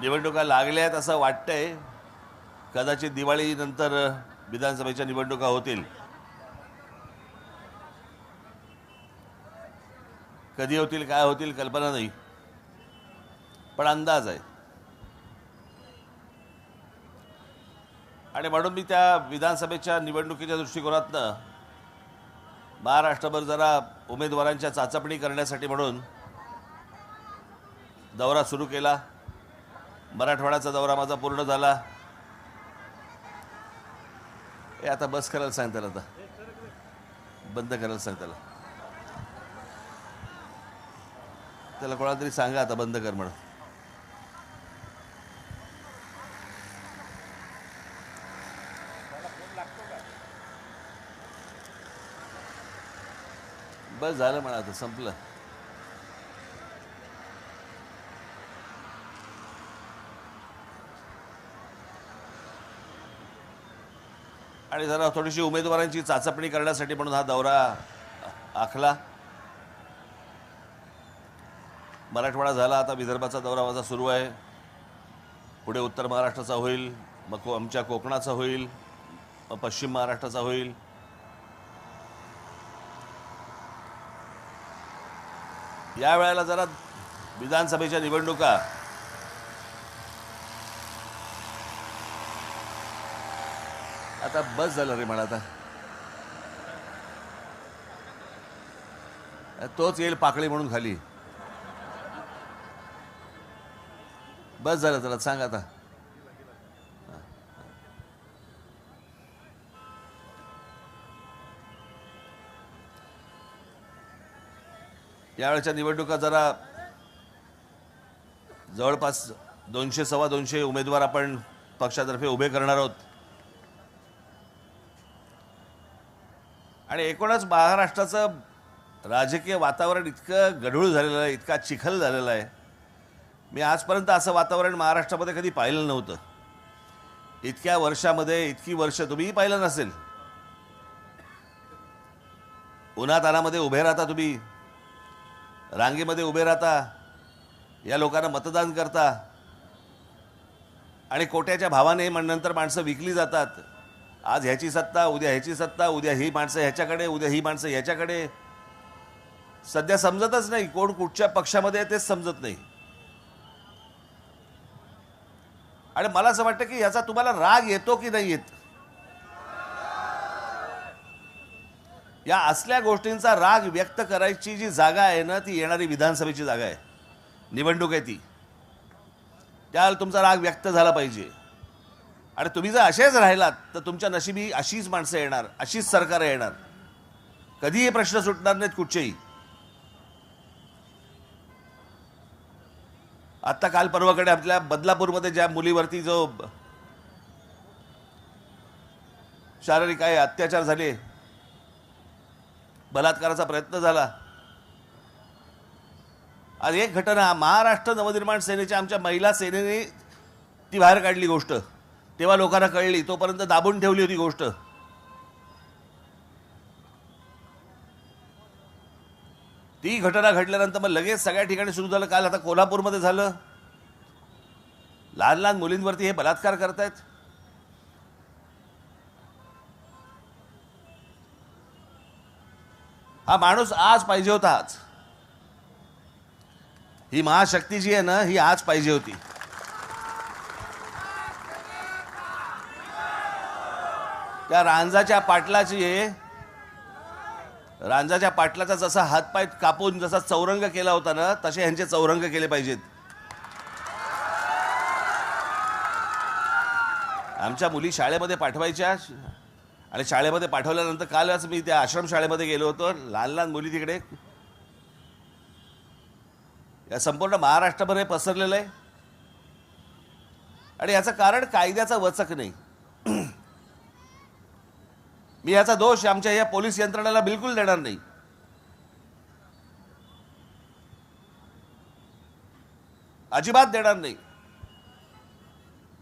निवडणुका लागल्या आहेत असं वाटतंय. कदाचित दिवाळीनंतर विधानसभेच्या निवडणुका होतील. कधी होतील काय होतील कल्पना नाही. पण अंदाज आहे. आणि म्हणून मी त्या विधानसभेच्या निवडणुकीच्या दृष्टिकोनातनं महाराष्ट्रभर जरा उमेदवारांच्या चाचपणी करण्यासाठी म्हणून दौरा सुरू केला. मराठवाड्याचा दौरा माझा पूर्ण झाला. हे आता बस करायला सांग त्याला आता. बंद करायला सांग त्याला. त्याला कोणाला तरी सांगा आता बंद कर म्हणून. बस झालं म्हणा आता संपलं. आणि जरा थोडीशी उमेदवारांची चाचपणी करण्यासाठी म्हणून हा दौरा आखला. मराठवाडा झाला आता विदर्भाचा दौरा माझा सुरू आहे. पुढे उत्तर महाराष्ट्राचा होईल मग को आमच्या कोकणाचा होईल मग पश्चिम महाराष्ट्राचा होईल. या वेळेला जरा विधानसभेच्या निवडणुका आता बस झालं रे मला आता. तोच येईल पाकळी म्हणून खाली. बस झालं त्याला सांग आता. यावेळेच्या निवडणुका जरा जवळपास दोनशे सव्वा दोनशे उमेदवार आपण पक्षातर्फे उभे करणार आहोत. आणि एकूणच महाराष्ट्राचं राजकीय वातावरण इतकं गढूळ झालेलं आहे इतका चिखल झालेला आहे. मी आजपर्यंत असं वातावरण महाराष्ट्रामध्ये कधी पाहिलं नव्हतं. इतक्या वर्षामध्ये इतकी वर्ष तुम्हीही पाहिलं नसेल. उन्हातानामध्ये उभे राहता तुम्ही. रांगेमध्ये उभे राहता. या लोकांना मतदान करता. आणि कोट्याच्या भावाने मग नंतर माणसं विकली जातात. आज ह्याची सत्ता उद्या ह्याची सत्ता उद्या ही माणसं ह्याच्याकडे उद्या ही माणसं ह्याच्याकडे सध्या समजतच नाही कोण कुठच्या पक्षामध्ये आहे तेच समजत नाही. आणि मला असं वाटतं की याचा तुम्हाला राग येतो की नाही येत? या असल्या गोष्टींचा राग व्यक्त करायची जी जागा आहे ना ती येणारी विधानसभेची जागा आहे. निवडणूक आहे ती. त्याला तुमचा राग व्यक्त झाला पाहिजे. आणि तुम्ही जर असेच राहिलात तर तुमच्या नशिबी अशीच माणसं येणार अशीच सरकार येणार. कधीही प्रश्न सुटणार नाहीत कुठचेही. आत्ता काल परवाकडे आपल्या बदलापूरमध्ये ज्या मुलीवरती जो शारीरिक आहे अत्याचार झाले. बलात्काराचा प्रयत्न झाला. आज एक घटना महाराष्ट्र नवनिर्माण सेनेच्या आमच्या महिला सेनेने ती बाहेर काढली गोष्ट. तेव्हा लोकांना कळली तोपर्यंत दाबून ठेवली होती गोष्ट. ती घटना घडल्यानंतर मग लगेच सगळ्या ठिकाणी सुरू झालं. काल आता कोल्हापूरमध्ये झालं. लहान लहान मुलींवरती हे बलात्कार करतायत. हा माणूस आज पाहिजे होता आज. ही महाशक्ती जी आहे ना ही आज पाहिजे होती. त्या रांजाच्या पाटलाची रांजाच्या पाटलाचा जसा हातपाय कापून जसा चौरंग केला होता ना तसे ह्यांचे चौरंग केले पाहिजेत. आमच्या मुली शाळेमध्ये पाठवायच्या आणि शाळेमध्ये पाठवल्यानंतर कालच मी त्या आश्रम शाळेमध्ये गेलो होतो लहान लहान मुली तिकडे. या संपूर्ण महाराष्ट्रभर हे पसरलेलं आहे. आणि याचं कारण कायद्याचा वचक नाही. मी याचा दोष आमच्या या पोलीस यंत्रणेला बिलकुल देणार नाही. अजिबात देणार नाही.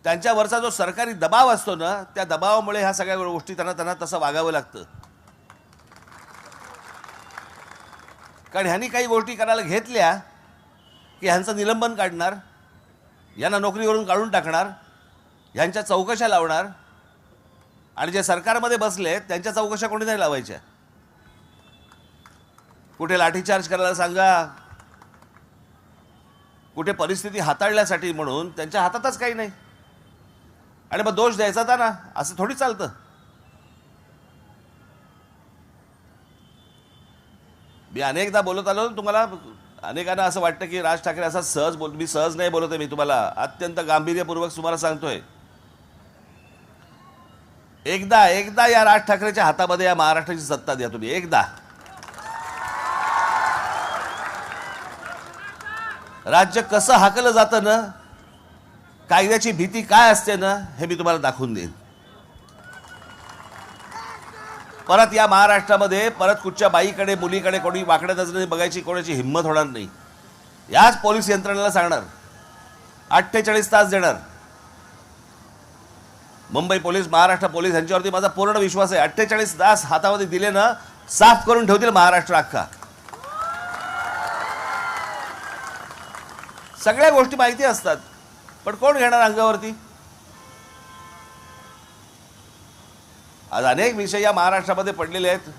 त्यांच्यावरचा जो सरकारी दबाव असतो ना त्या दबावामुळे ह्या सगळ्या गोष्टी त्यांना त्यांना तसं वागावं लागतं. कारण ह्यांनी काही गोष्टी करायला घेतल्या की ह्यांचं निलंबन काढणार यांना नोकरीवरून काढून टाकणार ह्यांच्या चौकशा लावणार आणि जे सरकारमध्ये बसले त्यांच्या चौकशा कोणी नाही लावायच्या? कुठे लाठीचार्ज करायला सांगा? कुठे परिस्थिती हाताळण्यासाठी म्हणून त्यांच्या हातातच काही नाही. आणि मग दोष द्यायचा होता ना असं थोडी चालतं. मी अनेकदा बोलत आलो तुम्हाला अनेकांना असं वाटतं की राज ठाकरे असा सहज बोल मी सहज नाही बोलत आहे मी तुम्हाला. अत्यंत गांभीर्यपूर्वक तुम्हाला सांगतोय. एकदा एकदा या राज ठाकरेच्या हातामध्ये या महाराष्ट्राची सत्ता द्या तुम्ही. एकदा. राज्य कसं हाकलं जातं ना कायद्याची भीती काय असते ना हे मी तुम्हाला दाखवून देईन. परत या महाराष्ट्रामध्ये परत कुठच्या बाईकडे मुलीकडे कोणी वाकड्या नजरेने बघायची कोणाची हिंमत होणार नाही. याच पोलीस यंत्रणेला सांगणार. अठ्ठेचाळीस तास देणार. मुंबई पोलीस महाराष्ट्र पोलीस यांच्यावरती माझा पूर्ण विश्वास आहे. अठ्ठेचाळीस तास हातामध्ये दिले ना साफ करून ठेवतील महाराष्ट्र अख्खा. सगळ्या गोष्टी माहिती असतात. पण कोण घेणार अंगावरती? आज अनेक विषय या महाराष्ट्रामध्ये पडलेले आहेत.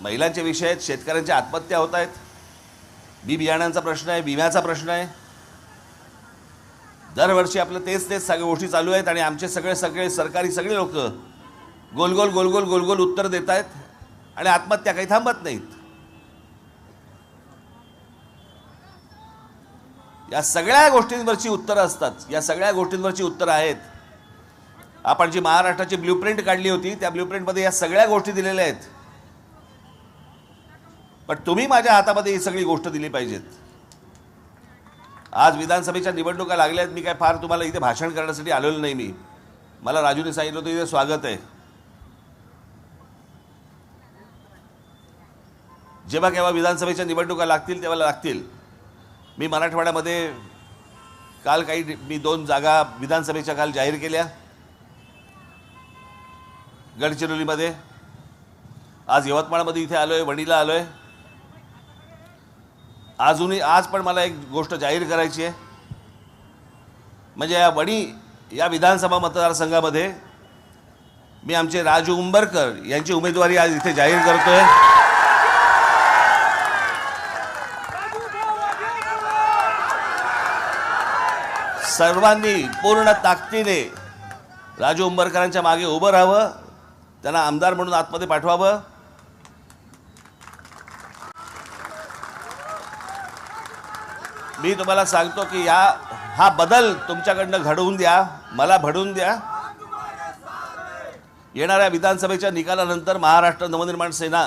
महिलांचे विषय आहेत शेतकऱ्यांच्या आत्महत्या होत आहेत. बी बियाण्यांचा प्रश्न आहे विम्याचा प्रश्न आहे. दरवर्षी आपलं तेच तेच सगळ्या गोष्टी चालू आहेत आणि आमचे सगळे सगळे सरकारी सगळे लोक गोल गोल गोल गोल गोल गोल उत्तर देत आहेत आणि आत्महत्या काही थांबत नाहीत. या सगळ्या गोष्टींवरची उत्तरं असतात. या सगळ्या गोष्टींवरची उत्तरं आहेत. आपण जी महाराष्ट्राची ब्ल्यूप्रिंट काढली होती त्या ब्ल्यूप्रिंटमध्ये या सगळ्या गोष्टी दिलेल्या आहेत. पण तुम्ही माझ्या हातामध्ये ही सगळी गोष्ट दिली पाहिजेत. आज विधानसभेच्या निवडणुका लागल्या आहेत. मी काय फार तुम्हाला इथे भाषण करण्यासाठी आलेलो नाही मी. मला राजूने सांगितलं होतं इथे स्वागत आहे. जेव्हा केव्हा विधानसभेच्या निवडणुका लागतील तेव्हा लागतील. मी मराठवाड्यामध्ये काल काही मी दोन जागा विधानसभेच्या काल जाहीर केल्या. गडचिरोलीमध्ये. आज यवतमाळमध्ये इथे आलो आहे वणीला आलो आहे अजूनही आज पण मला एक गोष्ट जाहीर करायची आहे. म्हणजे या वणी या विधानसभा मतदारसंघामध्ये मी आमचे राजू उंबरकर यांची उमेदवारी आज इथे जाहीर करतोय. सर्वांनी पूर्ण ताकदीने राजू उंबरकरांच्या मागे उभं राहावं त्यांना आमदार म्हणून आतमध्ये पाठवावं. मी तुम्हाला सांगतो की या हा बदल तुमच्याकडनं घडवून द्या मला घडवून द्या. येणाऱ्या विधानसभेच्या निकालानंतर महाराष्ट्र नवनिर्माण सेना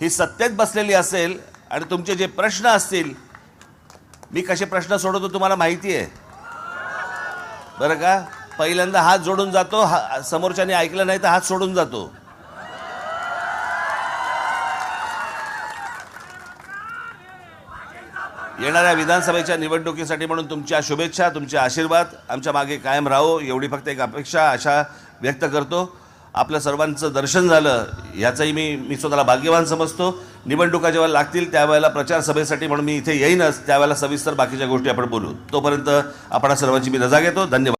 ही सत्तेत बसलेली असेल आणि तुमचे जे प्रश्न असतील मी कसे प्रश्न सोडवतो तुम्हाला माहिती आहे. बरं का? पहिल्यांदा हात जोडून जातो हा समोरच्याने ऐकलं नाही तर हात सोडून जातो. येणाऱ्या विधानसभेच्या निवडणुकीसाठी म्हणून तुमच्या शुभेच्छा तुमचे आशीर्वाद. आमच्या मागे कायम राहो. एवढी फक्त एक अपेक्षा आशा व्यक्त करतो. आपल्या सर्वांचं दर्शन झालं याचंही मी मी स्वतःला भाग्यवान समजतो. निवडणुका जेव्हा लागतील त्यावेळेला प्रचार सभेसाठी म्हणून मी इथे येईनच. त्यावेळेला सविस्तर बाकीच्या गोष्टी आपण बोलू. तोपर्यंत आपण सर्वांची मी रजा घेतो. धन्यवाद.